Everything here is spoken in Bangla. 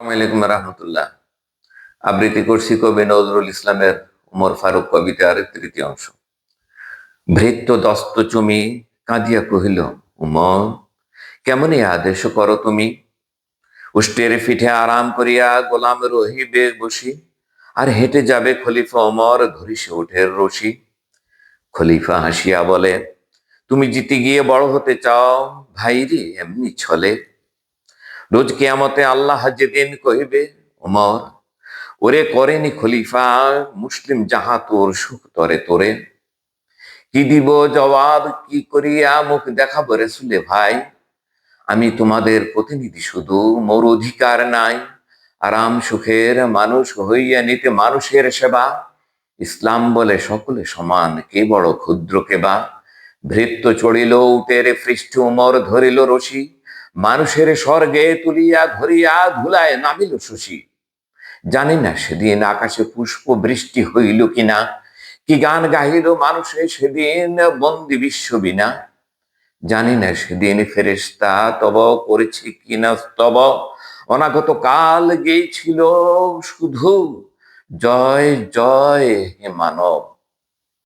আসসালামাইকুম রহমতুল্লাহ। আবৃত্তি করছি কবি নজরুল ইসলামের উমর ফারুক কবিতার তৃতীয় অংশ। ভৃত্য দস্ত চুমি কাঁদিয়া কহিল, উমর কেমনই আদেশ করো তুমি? উষ্টের পিঠে আরাম করিয়া গোলাম রহিবে বসি, আর হেঁটে যাবে খলিফা অমর ধরিসে ওঠের রশি। খলিফা হাসিয়া বলে, তুমি জিতে গিয়ে বড় হতে চাও, ভাইরে এমনি ছলে। রোজ কেয়ামতে আল্লাহ যেদিন কহিবে ওমর, ওরে করেনি খলিফা, মুসলিম যাহা তোর সুখ তরে তোরে। কি দিব জবাব, কি করিয়া মুখ দেখাবো রেসুলে ভাই? আমি তোমাদের প্রতিনিধি শুধু, মোর অধিকার নাই। আরাম সুখের মানুষ হইয়া নিতে মানুষের সেবা। ইসলাম বলে সকলে সমান, কে বড় ক্ষুদ্র কে বা? ভৃত্য চড়িল উটের পৃষ্ঠ উমর ধরিল রশি। মানুষের স্বর্গে তুলিয়া ধরিয়া ধুলায় নামিল শশী। জানি না সেদিন আকাশে পুষ্প বৃষ্টি হইল কিনা, কি গান গাহিল মানুষে সেদিন বন্দি বিশ্ব বিনা। জানি না সেদিন ফেরেস্তা তব করেছে কিনা তব অনাগত কাল গেছিল শুধু, জয় জয় হে মানব।